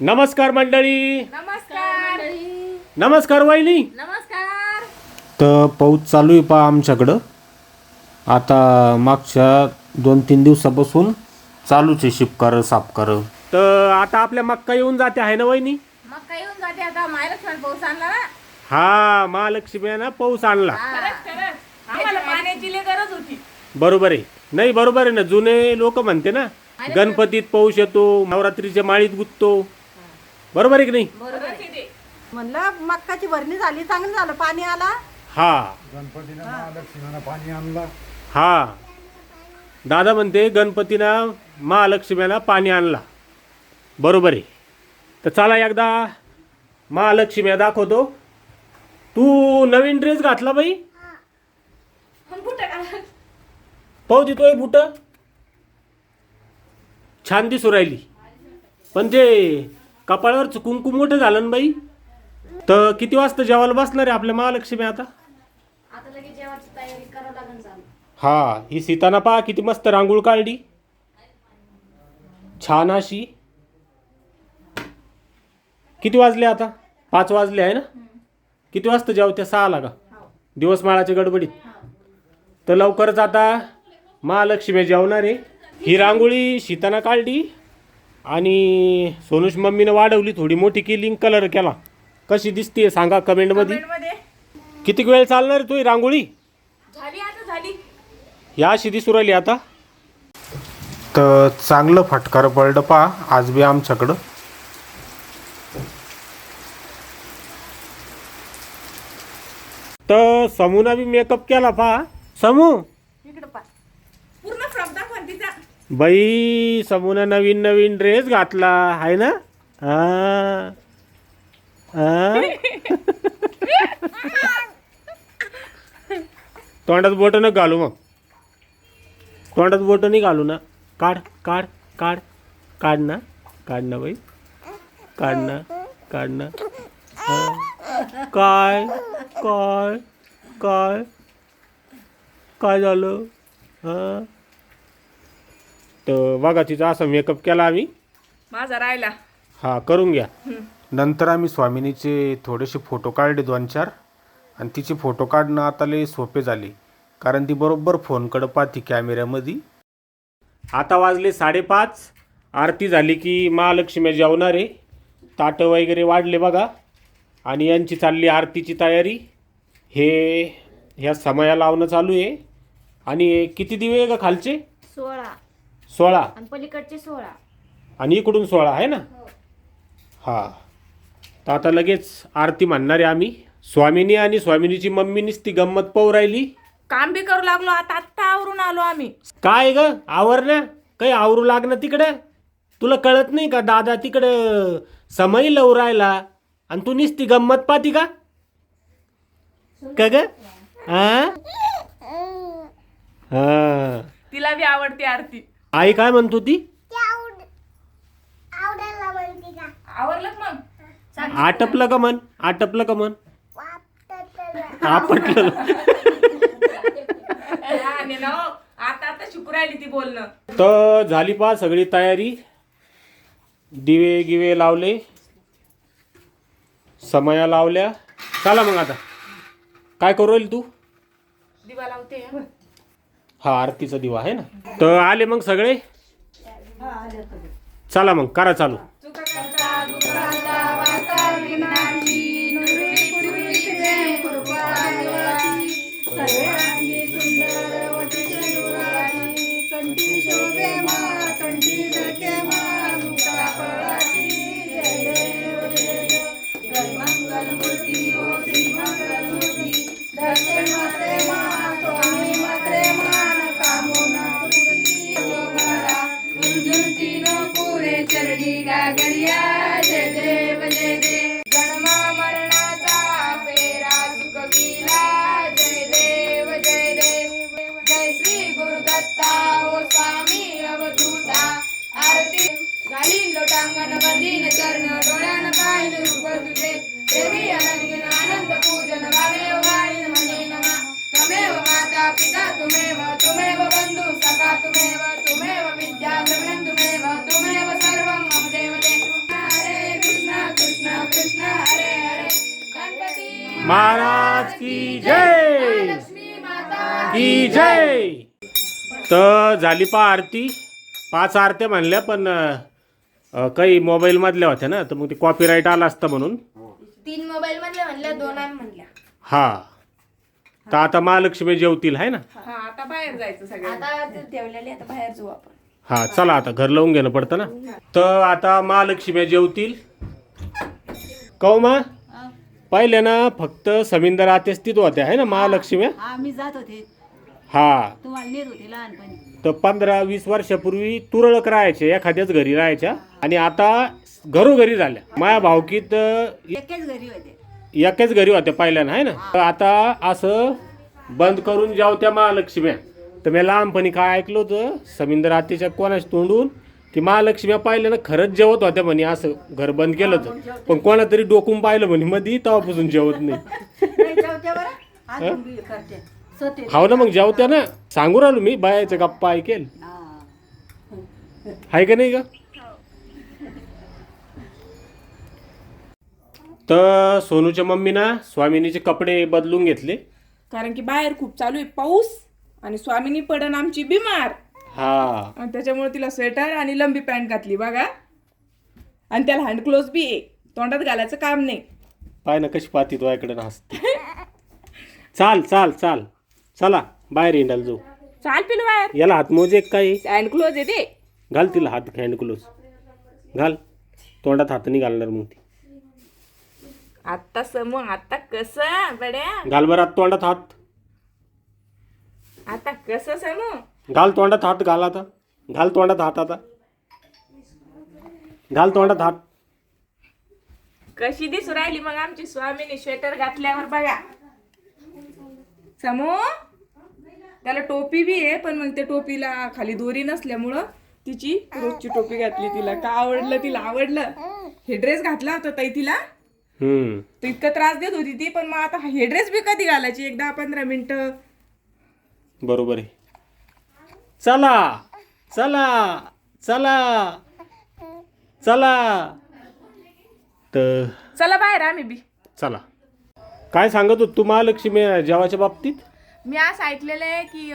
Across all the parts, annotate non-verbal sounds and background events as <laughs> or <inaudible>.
नमस्कार मंडळी. नमस्कार. नमस्कार वहिनी. नमस्कार. तर पाऊस चालू आहे पहा आमच्याकडं. आता मागच्या दोन तीन दिवसापासून चालूच आहे शिपकार सापकार. तर आता आपल्या मक्का येऊन जाते आहे ना वहिनी? मग काय येऊन जाते आता. महालक्ष्मी पाऊस आणला ना. हा पाऊस आणला. आम्हाला पाण्याची लय गरज होती. बरोबर आहे. नाही बरोबर आहे ना. जुने लोक म्हणते ना गणपतीत पाऊस येतो नवरात्रीच्या माळीत गुंततो. बरोबर आहे की नाही? बरोबर म्हणलं मक्काची भरणी झाली चांगलं झालं पाणी आला. हा. गणपतीनं महालक्ष्मीनं पाणी आणला. हा. दादा म्हणते गणपतीनं महालक्ष्मीला पाणी आणला. बरोबर आहे. तर चला एकदा महालक्ष्मी दाखवतो. तू नवीन ड्रेस घातला बाई. पाहू देतोय बुट. छान दिसू राहिली. पण ते कपाळावरचं कुंकू मोठं झालं ना बाई? तर किती वाजता जेवायला बसणार आहे आपल्या महालक्ष्मी आता? आता लगेच जेवायची तयारी करावं लागेल चालू हा ही सीताना पहा किती मस्त रांगोळ काढली. छान अशी. किती वाजले आता? पाच वाजले आहे ना? किती वाजता जेवत्या? सहाला का? दिवस माळाच्या गडबडीत. तर लवकरच आता महालक्ष्मी जेवणार आहे. ही रांगोळी सीताना काढली. आणि सोनूश मम्मीनं वाढवली थोडी मोठी केली कलर केला. कशी दिसते सांगा कमेंटमध्ये मध्ये? किती वेळ चालणार आहे तू ही रांगोळी? झाली आता झाली. या अशी दिसू राहिली आता. तर चांगलं फटकार पडलं पा आज बी आमच्याकडं. तर समूना बी मेकअप केला पा. समू! इकडं पा पूर्ण फ्रॉक दाखवा ना तिचा बाई समून नवीन नवीन ड्रेस घातला. आहे ना? हा. तोंडात बोट न घालू मग. तोंडात बोट नाही घालू ना. काढ काढ काढ. काढ ना. काढ ना बाई. काढ ना. काढ ना. काय? काय? काय? काय झालं? हा. तर बघा तिचा असा मेकअप केला आम्ही. माझा राहिला. हा करून घ्या. नंतर आम्ही स्वामिनीचे थोडेसे फोटो काढले दोन चार. आणि तिचे फोटो काढणं आता लय सोपे झाले. कारण ती बरोबर फोनकडं पाहते कॅमेऱ्यामध्ये आता वाजले साडेपाच. आरती झाली की महालक्ष्मी जेवणार आहे. ताटं वगैरे वाढले बघा. आणि यांची चालली आरतीची तयारी. हे ह्या समया लावणं चालू आहे. आणि किती दिवे आहे का खालचे? सोळा. सोळा. आणि पलीकडचे सोळा. आणि इकडून सोळा आहे ना? हा. तर आता लगेच आरती म्हणणार आहे आम्ही. स्वामिनी आणि स्वामिनीची मम्मीनीच ती गंमत पाहू राहिली. काम बी करू लागलो आता आत्ता आवरून आलो आम्ही. काय ग? आवर ना. काही आवरू लागणं तिकडं. तुला कळत नाही का दादा तिकडं समय लव राहिला आणि तू निसती गंमत पाहती का? का ग? हा हा तिला बी आवडते आरती. आई काय म्हणतो ती आवरलं आटपलं का मन आटपलं का मन आपटलं. आणि ना हो, आता आता शिकू राहिली ती बोलणं. तर झाली पा सगळी तयारी. दिवे गिवे लावले. समया लावल्या. चला मग आता. काय करू राहील तू? दिवा लावते हं. हा आरतीचा दिवा आहे ना? तर आले मग सगळे? चला मग करा चालू. महाराज की जय! की जय! तर झाली पा आरती. पाच आरत्या म्हणल्या पण अ, काही मोबाईल मधल्या होत्या ना तर मग ते कॉपीराईट आला असतं म्हणून. तीन मोबाईल मधल्या म्हणल्या दोन आम्ही म्हणल्या. हा. तर आता महालक्ष्मी जेवतील आहे ना? हा. आता बाहेर जायचं सगळं आता ते ठेवलेले आता बाहेर जाऊ आपण. हा चला आता घर लावून घेणं पडतं ना? तर आता महालक्ष्मी जेवतील. कौ मा पहिले ना फक्त समिंदर आतेच तिथं होत्या आहे ना महालक्ष्मी हा मी जात होते. हा. तुम्हाला नेत होते लहानपणी. तर पंधरा वीस वर्षापूर्वी तुरळक राहायचे एखाद्याच घरी राहायच्या आणि आता घरोघरी झाल्या. माया भावकीत एकेच घरी होते. एकाच घरी होत्या पहिल्यानं आहे ना? तर आता असं बंद करून जेवत्या महालक्ष्म्या. तर मी लहानपणी काय ऐकलं होतं? समिंदर आत्याच्या कोणाच तोंडून की महालक्ष्म्या पाहिल्यानं खरंच जेवत होत्या म्हणे असं घर बंद केलं तर पण कोणा तरी डोकून पाहिलं म्हणे मध्ये तेव्हापासून जेवत नाही. हाव ना मग जेवत्या ना. सांगू राहिलो मी बायाचं गप्पा ऐकेल. हा. आहे का नाही का तर सोनूच्या मम्मीना स्वामिनीचे कपडे बदलून घेतले. कारण की बाहेर खूप चालू आहे पाऊस आणि स्वामिनी पडन आमची बिमार. हा. आणि त्याच्यामुळे तिला स्वेटर आणि लंबी पॅन्ट घातली बघा. आणि त्याला हँड क्लोज बी आहे. तोंडात घालायचं काम नाही. पाय ना कशी पाहती तो इकडे हसते. चाल चाल चाल. चला बाहेर हिंडायला जाऊ. चाल पिलू बाहेर. याला हातमोजे काय हँड क्लोज आहे ते. घाल तिला हात हँड क्लोज घाल. तोंडात हात नाही घालणार मग ती. आता समूह आता कसं बड्या? घाल बरं आत तोंडात हात. आता कसं समूह घाल तोंडात हात घाल आता. घाल तोंडात हात आता. घाल तोंडात हात. कशी दिसू राहिली मग आमची स्वामीनी स्वेटर घातल्यावर बघा. समू? त्याला टोपी बी आहे पण मग त्या टोपीला खाली दोरी नसल्यामुळं तिची रोजची टोपी घातली तिला. का आवडलं तिला? आवडलं. हे ड्रेस घातला होता ताई तिला. हम्म. तर इतका त्रास देत होती ती पण मग आता हे ड्रेस बी कधी घालायची? एक दहा पंधरा मिनिटं. बरोबर आहे. चला. चला. चला. चला. तर चला बाहेर आम्ही बी. चला. काय सांगत होत तू महालक्ष्मी जेवाच्या बाबतीत? मी असं ऐकलेलं आहे की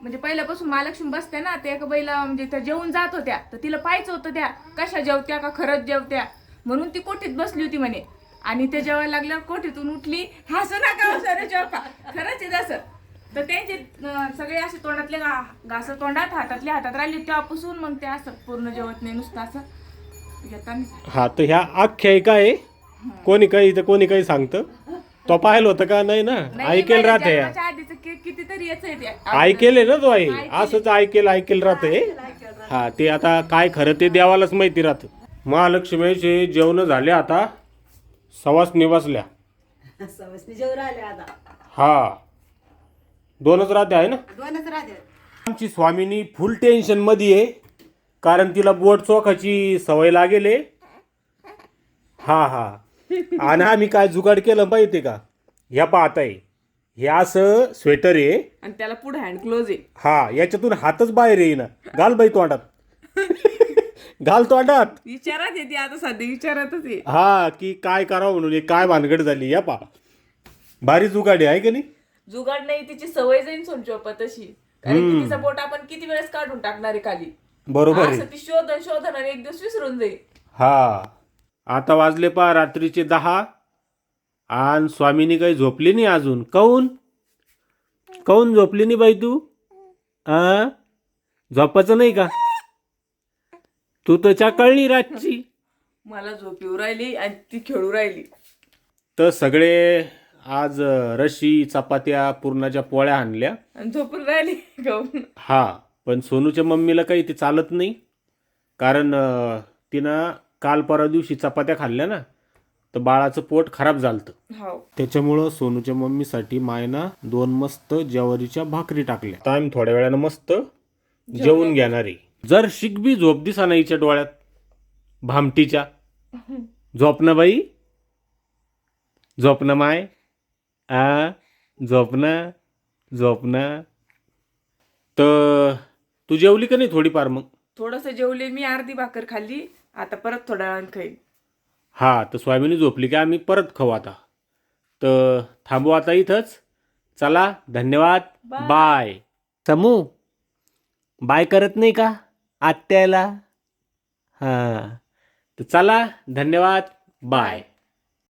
म्हणजे पहिल्यापासून महालक्ष्मी बसते ना ते एका बैला म्हणजे त्या जेवून जात होत्या. तर तिला पाहायचं होतं त्या कशा जेवत्या का खरंच जेवत्या? म्हणून ती कोठीत बसली होती म्हणे. आणि ते जेवायला लागल्यावर कोठीतून उठली हसू नका हो सर जेव्हा खरंच आहे तसं तर त्यांचे सगळे असे तोंडातले घास तोंडात हातातले हातात राहिले तेव्हापासून मग ते असं पूर्ण जेवत नाही नुसतं असं हा तर ह्या आख्यायिका आहे. कोणी काही तर कोणी काही सांगतं. तो पाहिलं होतं का? नाही ना. ऐकेल राहते या आधीच कितीतरी याच आहे ते ऐकेल आहे ना तो आहे असंच ऐकेल ऐकेल राहते. हा ते आता काय खरं ते देवालाच माहिती राहतं. महालक्ष्मीचे जेवण झाले आता सवास निवासल्या. <laughs> हा. दोनच राहते आहे ना? दोनच राहते. आमची स्वामिनी फुल टेन्शनमध्ये आहे कारण तिला बोट चोखाची सवय लागेल आहे. हा हा. आणि आम्ही काय जुगाड केलं माहिती का? ह्या पाहत आहे हे असं स्वेटर आहे. आणि त्याला पुढे हँड क्लोज आहे. हा याच्यातून हातच बाहेर येईना. घाल बाई तोंडात. घाल तोंडात. विचारात येते आता सध्या विचारातच आहे. हा की काय करावं म्हणून हे काय भानगड झाली या पा. भारी जुगाडी आहे का नाही? जुगाड नाही तिची सवय जाईन सोनचोपा तशी. कारण की तिचा बोट आपण किती वेळेस काढून टाकणार आहे खाली? बरोबर आहे. असं ती शोधन शोधन आणि एक दिवस विसरून जाईल. हा. आता वाजले पा रात्रीचे दहा. आणि स्वामीनी काही झोपली नाही अजून. काऊन? काऊन झोपली नाही बाई तू? आ? झोपायचं नाही का? तू तर चाकळली रातची. मला झोप येऊ राहिली आणि ती खेळू राहिली. तर सगळे आज रशी चपात्या पुरणाच्या पोळ्या आणल्या. आणि झोपून राहिली खाऊन. हा पण सोनूच्या मम्मीला काही ते चालत नाही. कारण अ, तिनं काल परवा दिवशी चपात्या खाल्ल्या ना. तर बाळाचं पोट खराब झालं हो. त्याच्यामुळं सोनूच्या मम्मीसाठी मायना दोन मस्त ज्वारीच्या भाकरी टाकल्या. आता आम्ही थोड्या वेळानं मस्त जेवून घेणार. आहे जर शिकबी झोप दिसा ना हिच्या डोळ्यात भामटीच्या. झोप ना बाई. झोप ना माय. आ झोप ना झोप ना. तर तू जेवली का नाही थोडीफार मग? थोडस जेवले मी अर्धी भाकर खाल्ली. आता परत थोड्या वेळानं खाईल हा तर स्वामीनी झोपली की? आम्ही परत खाऊ आता. तर थांबू आता इथंच. चला धन्यवाद. बाय. समू बाय करत नाही का? आत्याला? हां. तर चला धन्यवाद. बाय.